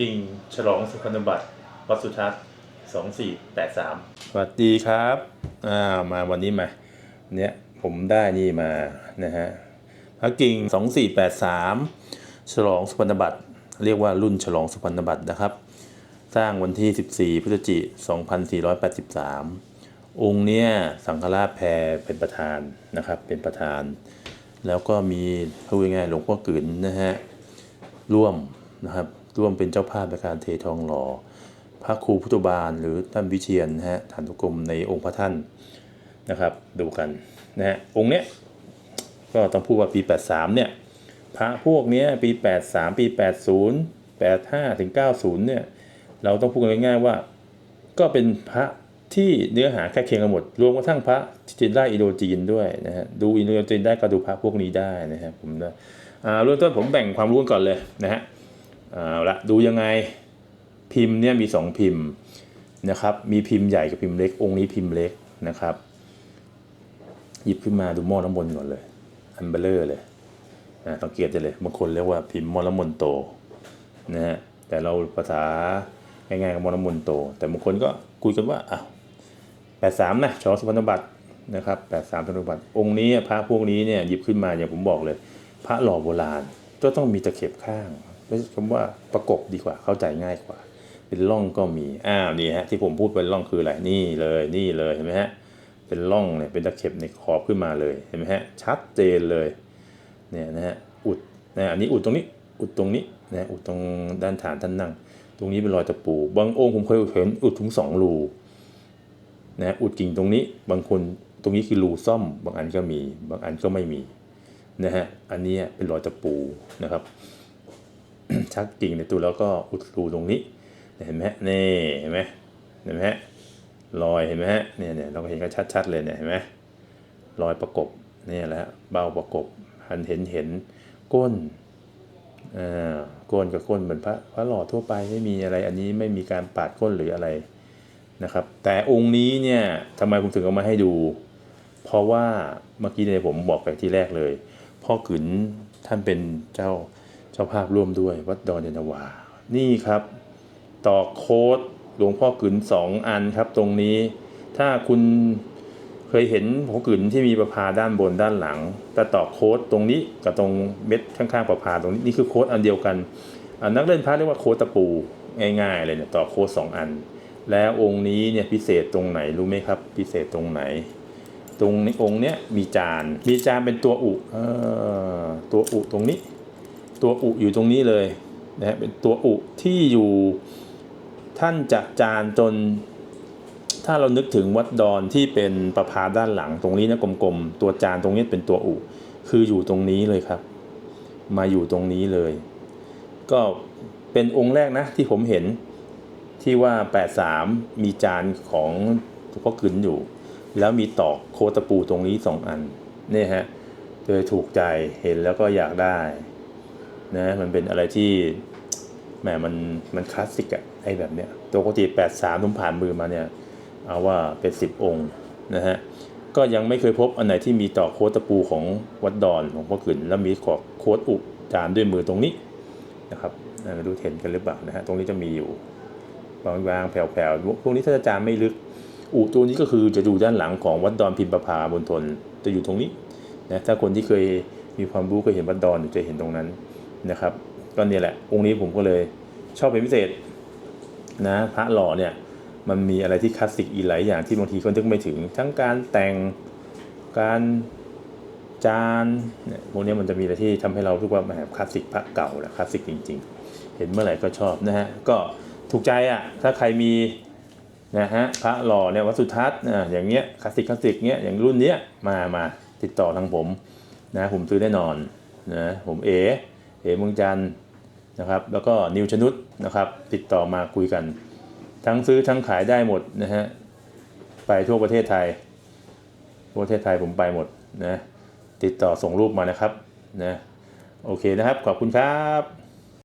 กิ่งฉลองสุพรรณบัตรวัดสุทัศน์สองสี่แปดสามสวัสดีครับอ่ามาวันนี้มาเนี่ยผมได้นี่มานะฮะพระกิ่งสองสี่แปดสามฉลองสุพรรณบัตรเรียกว่ารุ่นฉลองสุพรรณบัตรนะครับ สร้างวันที่ 14 พฤศจิกายน2483 องค์เนี้ยสังฆราชแพรเป็นประธานนะครับเป็นประธาน แล้วก็มีพูดง่ายๆหลวงพ่อกึ๋นนะฮะร่วมนะครับ ร่วมเป็นเจ้าภาพในการเททองหล่อพระครูพุทธบาลหรือท่านวิเชียนนะฮะฐานทุกรมในองค์พระท่านนะครับ ดูกันนะฮะองค์เนี้ยก็ต้องพูดว่าปี 83เนี่ยพระพวกเนี้ยปี 83 ปี 80 85ถึง90เนี่ยเราต้องพูดกันง่ายๆว่า ก็เป็นพระที่เนื้อหาใกล้เคียงกันหมด รวมกระทั่งพระจีนได้อินโดจีนด้วยนะฮะดูอินโดจีนได้ก็ดูพระพวกนี้ได้นะฮะผมนะอ่าเริ่มต้นผมแบ่งความรู้ก่อนเลยนะฮะ เอาละดูยังไงพิมพ์เนี่ยมีสองพิมพ์นะครับ มีพิมพ์ใหญ่กับพิมพ์เล็ก องค์นี้พิมพ์เล็กนะครับ หยิบขึ้นมาดูหม้อน้ำมนต์ก่อนเลย อันเบลเลอร์เลยนะสังเกตได้เลยบางคนเรียกว่าพิมพ์หม้อน้ำมนต์โตนะฮะแต่เราภาษาง่ายๆกับมอน้ำมนต์โต แต่บางคนก็คุยกันว่าอ้าวแปดสามนะชอสุพรรณบัตรนะครับแปดสามสุพรรณบัตรองค์นี้พระพวกนี้เนี่ยหยิบขึ้นมาอย่างผมบอกเลย พระหล่อโบราณก็ต้องมีตะเข็บข้าง ไม่ใช่คำว่าประกบดีกว่าเข้าใจง่ายกว่า เป็นร่องก็มีอ้าวนี่ฮะที่ผมพูดเป็นร่องคืออะไรนี่เลยนี่เลยเห็นไหมฮะเป็นร่องเนี่ยเป็นตะเข็บในขอบขึ้นมาเลยเห็นไหมฮะชัดเจนเลยเนี่ยนะฮะอุดนะอันนี้อุดตรงนี้อุดตรงนี้นะอุดตรงด้านฐานท่านนั่ง ตรงนี้เป็นรอยตะปู บางองค์ผมเคยเห็นอุดถึงสองรูนะอุดกิ่งตรงนี้บางคนตรงนี้คือรูซ่อม บางอันก็มี บางอันก็ไม่มีนะฮะอันนี้เป็นรอยตะปูนะครับ ชักกิ่งในตัวแล้วก็อุดรูตรงนี้เห็นไหมนี่เห็นไหมเห็นไหมรอยเห็นไหมฮะเนี่ยเนี่ยเราเห็นกันชัดๆเลยเนี่ยเห็นไหมรอยประกบเนี่ยแหละเบ้าประกบหันเห็นเห็นก้นอ่าก้นกับก้นเหมือนพระพระหล่อทั่วไปไม่มีอะไรอันนี้ไม่มีการปาดก้นหรืออะไรนะครับ แต่องค์นี้เนี่ยทำไมผมถึงเอามาให้ดู เพราะว่าเมื่อกี้เนี่ยผมบอกไปที่แรกเลย พ่อกึ๋นท่านเป็นเจ้า เจ้าภาพร่วมด้วยวัดดอนยานนาวา นี่ครับ ต่อโค้ดหลวงพ่อกึ๋นสองอันครับตรงนี้ ถ้าคุณเคยเห็นหัวกึ๋นที่มีประพาด้านบนด้านหลัง แต่ต่อโค้ดตรงนี้กับตรงเม็ดข้างๆประพาตรงนี้นี่คือโค้ดอันเดียวกันนักเล่นพระเรียกว่าโค้ดตะปูง่ายๆเลยเนี่ยต่อโค้ดสองอัน แล้วองค์นี้เนี่ยพิเศษตรงไหนรู้ไหมครับ พิเศษตรงไหนตรงในองค์เนี้ยมีจาน มีจานเป็นตัวอุเออตัวอุตรงนี้ ตัวอุอยู่ตรงนี้เลยนะฮะเป็นตัวอุที่อยู่ท่านจะจานจน ถ้าเรานึกถึงวัดดอนที่เป็นประพาด้านหลังตรงนี้นะกลมๆตัวจานตรงนี้เป็นตัวอุคืออยู่ตรงนี้เลยครับ มาอยู่ตรงนี้เลย ก็เป็นองค์แรกนะที่ผมเห็นที่ว่า 83 มีจานของหลวงพ่อกึนอยู่ แล้วมีตอกโคตะปูตรงนี้สองอันเนี่ยฮะเลยถูกใจเห็นแล้วก็อยากได้ นะมันเป็นอะไรที่แหมมันมันคลาสสิกอะไอ้แบบเนี้ยตัวปกติ83ทุ่มผ่านมือมาเนี่ยเอาว่าเป็น10องค์นะฮะก็ยังไม่เคยพบอันไหนที่มีต่อโคตะปูของวัดดอนของพ่อขืนแล้วมีขอบโค้ดอุจานด้วยมือตรงนี้นะครับมาดูเห็นกันหรือเปล่านะฮะตรงนี้จะมีอยู่บางบางๆแผ่วๆพวกนี้ถ้าจานไม่ลึกอุตัวนี้ก็คือจะดูด้านหลังของวัดดอนพิมพ์ประภาบนทนจะอยู่ตรงนี้นะถ้าคนที่เคยมีความรู้เคยเห็นวัดดอนจะเห็นตรงนั้น นะครับก็เนี่ยแหละองค์นี้ผมก็เลยชอบเป็นพิเศษนะพระหล่อเนี่ยมันมีอะไรที่คลาสสิกอีกหลายอย่างที่บางทีก็นึกไม่ถึง ทั้งการแต่งการจานเนี่ยพวกนี้มันจะมีอะไรที่ทำให้เรารู้ว่าแหมคลาสสิกพระเก่าแหละคลาสสิกจริง ๆ เห็นเมื่อไหร่ก็ชอบนะฮะก็ถูกใจอะถ้าใครมีนะฮะพระหล่อเนี่ยวัสุทัศน์อะอย่างเงี้ยคลาสสิกคลาสสิกเงี้ยอย่างรุ่นเนี้ยมามาติดต่อทางผมนะผมซื้อแน่นอนนะผมเอ เอเมืองจันนะครับ แล้วก็นิวชนุดนะครับ ติดต่อมาคุยกัน ทั้งซื้อทั้งขายได้หมดนะฮะไปทั่วประเทศไทยทั่วประเทศไทยผมไปหมดนะติดต่อส่งรูปมานะครับนะโอเคนะครับ ขอบคุณครับ